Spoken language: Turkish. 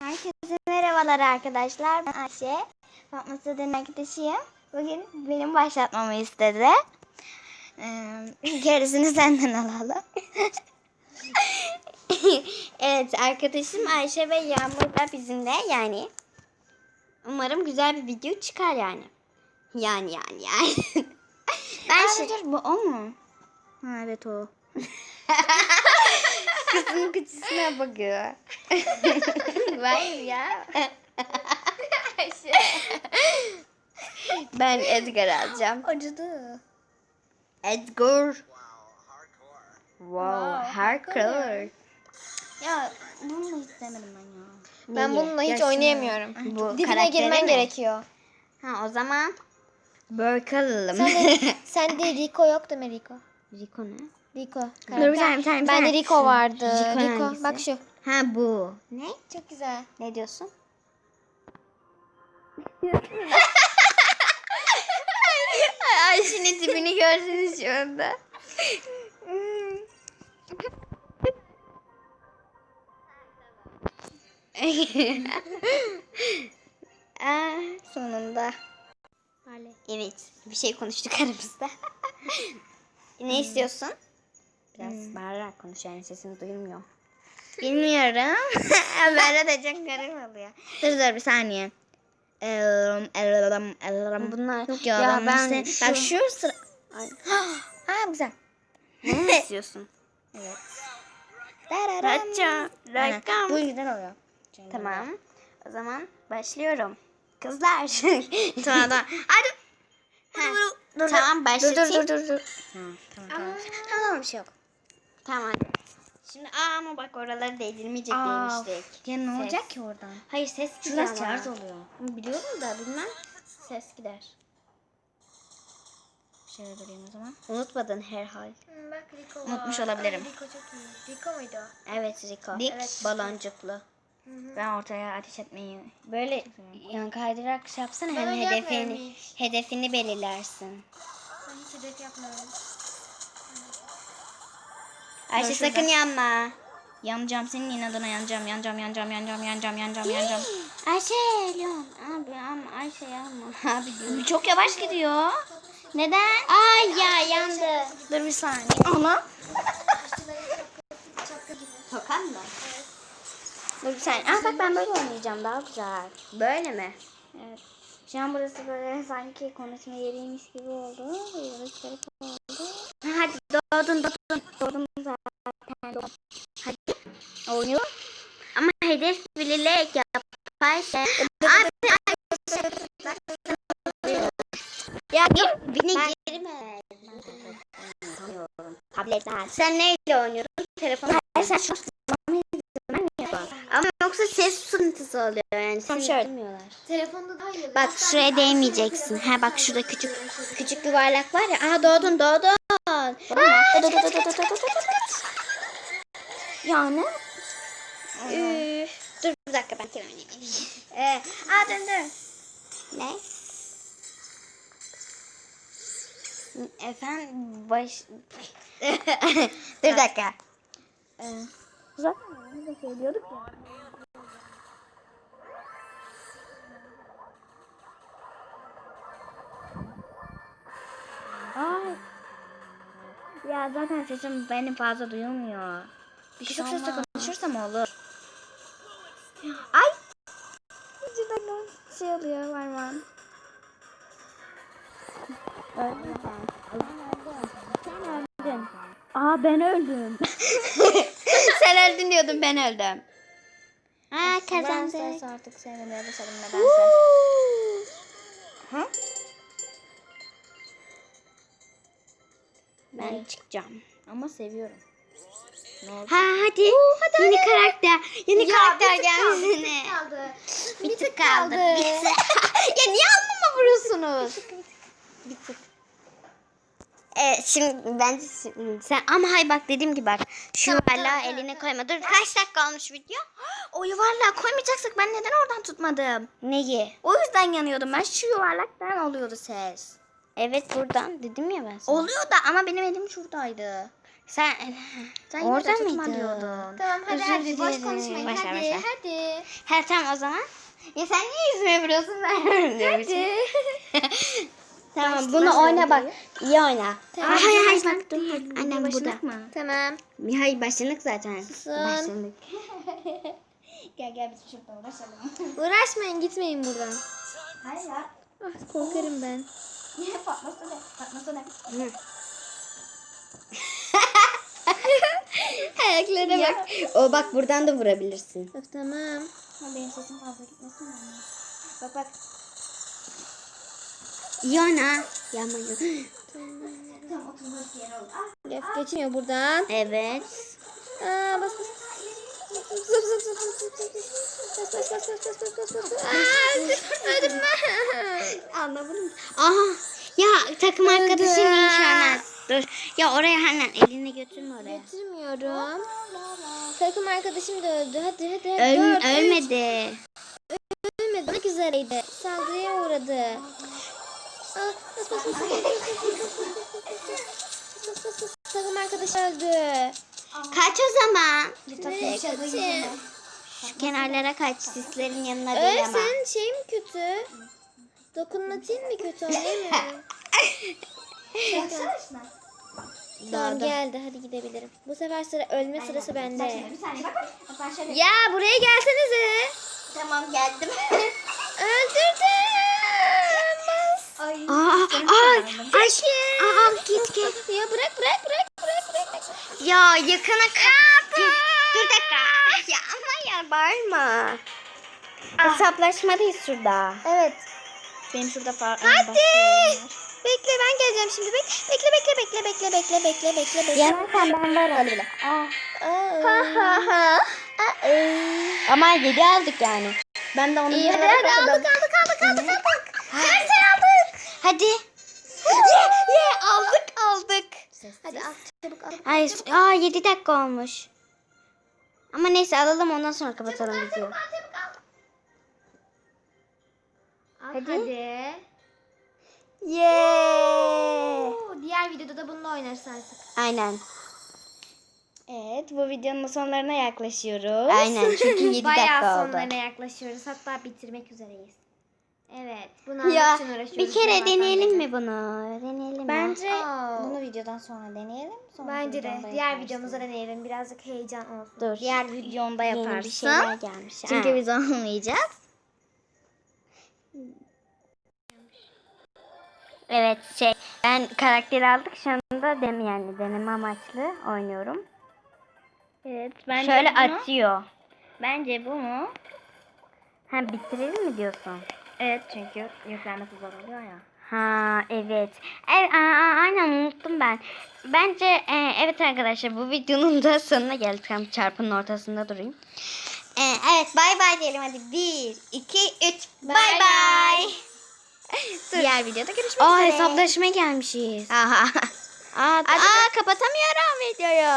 Herkese merhabalar arkadaşlar. Ben Ayşe. Fatma Sadık'ın arkadaşıyım. Bugün benim başlatmamı istedi. Ee, gerisini senden alalım. evet arkadaşım Ayşe ve Yağmur da bizimle yani. Umarım güzel bir video çıkar yani. Yani yani yani. ben şey... bu o mu? Ha evet o. Kızın kutusuna bakıyor. Hayır ya. ben Edgar alacağım. Acıdı. Edgar. Wow, hardcore. Ya bunu istemedim ben ya. Ben Neyi? bununla hiç Yaşını. oynayamıyorum. Bu Dibine karakteri girmen mi? gerekiyor. Ha o zaman Bakalım. Sen de, sen de Rico yok değil mi Rico? Rico ne? Rico. Dur bir saniye bir saniye. bir Ben de. Rico vardı. Rico Rico, hangisi? bak şu. Ha bu. Ne? Çok güzel. Ne diyorsun? Ayşe'nin tipini görseniz şu anda. Aa, sonunda. Evet, bir şey konuştuk aramızda. ne istiyorsun? Biraz bağırarak konuş yani sesini duyulmuyor. Bilmiyorum. Böyle de çok garip oluyor. Dur dur bir saniye. Elram, elram, elram. Bunlar. Yok ya, Ya ben, ben işte, bak şu sıra. Aa güzel. Ne istiyorsun? Evet. Raça, rakam. Bu güzel oluyor. Tamam. O zaman başlıyorum. Kızlar. tamam tamam. Hadi. Ha, dur, tamam Dur başlatayım. dur dur dur. dur. Tamam tamam tamam. Tamam tamam bir şey yok. Tamam hadi. Şimdi aa ama bak oraları değdirmeyecek Aa, demiştik. Ya ne Ses. olacak ki oradan? Hayır ses gidiyor Şurası ama. şarj oluyor. Biliyorum da bilmem. Ses gider. Şöyle durayım o zaman. Unutmadın herhal. Bak Rico Unutmuş olabilirim. Rico çok iyi. Rico muydu o? Evet Rico. Evet. Baloncuklu. Ben ortaya ateş etmeyi böyle yan kaydırarak şey yapsana Ben hem hedefini yapmıyorum hiç. hedefini belirlersin. Ben hiç hedef yapmıyorum. Ayşe Dur şurada. sakın yanma. Yanacağım senin inadına yanacağım yanacağım yanacağım yanacağım yanacağım yanacağım yanacağım. Ayşe Leon abi ama Ayşe yanma abi. Çok yavaş gidiyor. Neden? Ay ya yandı. Dur bir saniye. Ana. Tokan mı? Dur bir saniye. Aa bak ben böyle oynayacağım daha güzel. Böyle mi? Evet. Şu an burası böyle sanki konuşma yeriymiş gibi oldu. Ha, Hadi doğdun doğdun doğdun zaten doğdun. Hadi oynayalım. Ama hedef belirleyerek yapay şey. Abi, ya yok beni girme. Tabletler. Sen neyle oynuyordun? Telefon. Sen şu ama yoksa ses sıkıntısı oluyor yani. Tamam, Seni şöyle. Telefonda daha iyi. Bak şuraya değmeyeceksin. Ha bak şurada küçük küçük yuvarlak var ya. Aa doğdun doğdun. Yani Dur bir dakika ben kendim oynayayım. Ee, aa dön ne? Efendim baş... Dur bir dakika. Ee, zaten de söylüyorduk ya. Ay. Ya zaten sesim benim fazla duyulmuyor. Bir şey Kısık sesle olmaz. konuşursam olur. Ay. Cidden şey oluyor var var. Öldün sen. Sen öldün. Aa ben öldüm. sen öldün diyordum ben öldüm. Ha Ben kazandık. ses artık sevmemeye başladım nedense. Ha? Ben çıkacağım. Ama seviyorum. Ha hadi. yeni karakter. Yeni karakter gelmiş yine. kaldı. Bir tık kaldı. Bir tık. ya niye alnıma vuruyorsunuz? Bir tık. Evet şimdi şimdi sen ama hay bak dediğim gibi bak şu Tamam, yuvarlağı tamam, tamam, eline koyma. Dur kaç dakika olmuş video? O yuvarlağı koymayacaksak ben neden oradan tutmadım? Neyi? O yüzden yanıyordum ben şu yuvarlaktan oluyordu ses. Evet buradan dedim ya ben sana. Oluyor da ama benim elim şuradaydı. Sen, Sen orada mıydın? diyordun. Tamam hadi Özür hadi boş konuşmayın Başla, hadi başla. hadi. Her tamam o zaman. Ya sen niye yüzüme vuruyorsun ben diyormuşum. tamam bunu oyna bak. İyi oyna. Tamam, Aa, hayır hayır bak dur. Annem burada. başlık mı? Tamam. Hayır başladık zaten. Susun. Başladık. gel gel biz şurada uğraşalım. Uğraşmayın gitmeyin buradan. hayır ya. Ah, korkarım ben. Niye patlasın ne? Patlasın ne? Ayaklara bak. O bak buradan da vurabilirsin. Öf, tamam. Ama benim sesim fazla gitmesin? Bak bak. Oldu. Ah. Lef geçmiyor buradan. Evet. Aa bas bas. Zıp zıp zıp zıp zıp zıp. Bas bas bas bas bas bas bas bas. Aa öldüm ben. Anlamadım. Aha. Ya takım arkadaşın inşallah. Dur. Ya oraya hemen elini götürme oraya. Getirmiyorum. Takım arkadaşım da öldü. Hadi hadi. hadi. Öl, Dört, üç. ölmedi. Ölmedi. Ne üzereydi. Saldırıya uğradı. Takım arkadaşı öldü. Kaç o zaman. Nereye kaçayım? Şu kenarlara kaç. Sislerin yanına değil ama. senin şey mi kötü? Dokunmatin mi kötü anlayamıyorum. tamam Doğru. geldi hadi gidebilirim. Bu sefer sıra ölme sırası bende. Bir saniye bak. bak. Ben şöyle. Ya buraya gelsenize. Tamam geldim. Öldürdüm. Bas. Aa, aa, ay, aa, git git. Ya bırak bırak bırak bırak bırak. Ya yakına kaldı. Dur dakika. Ya ama ya bağırma. Hesaplaşmadayız şurada. Evet. Benim şurada falan. Hadi. Bekle ben geleceğim şimdi. Bek bekle bekle bekle bekle bekle bekle bekle bekle. Ya sen ben var öyle bile. Ha ha ha. Ama 7 aldık yani. Ben de onu İyi hadi hadi aldık aldık aldık aldık aldık. Aldık. Hadi. Ye ye aldık aldık. Hadi al çabuk al. Hayır. Aa 7 dakika olmuş. Ama neyse alalım ondan sonra kapatalım videoyu. Hadi. Hadi. Hadi. Yeah. Oo, Diğer videoda da bununla oynarız artık. Aynen. Evet bu videonun sonlarına yaklaşıyoruz. Aynen çünkü 7 Bayağı dakika oldu. sonlarına yaklaşıyoruz. Hatta bitirmek üzereyiz. Evet. Bunu Ya için uğraşıyoruz. bir kere deneyelim mi bunu? Deneyelim Bence-? Aa. bunu videodan sonra deneyelim. Sonra Bence de. Diğer videomuzda deneyelim. Birazcık heyecan olsun. Dur. Diğer videomda Yeni yaparsın. bir şeyler gelmiş. Çünkü Ha. biz olmayacağız. Evet şey ben karakteri aldık şu anda dem yani deneme amaçlı oynuyorum. Evet. Şöyle atıyor. Bence bunu ha bitirelim mi diyorsun? Evet çünkü yüklenmesi zor oluyor ya. Ha evet. Evet aynen unuttum ben. Bence e, evet arkadaşlar bu videonun da sonuna geldik. Tam çarpının ortasında durayım. E, evet bay bay diyelim hadi. 1, 2, 3. Bay Bay. Diğer videoda görüşmek Aa üzere. hesaplaşmaya gelmişiz. Aha. Aa, aa kapatamıyorum videoyu.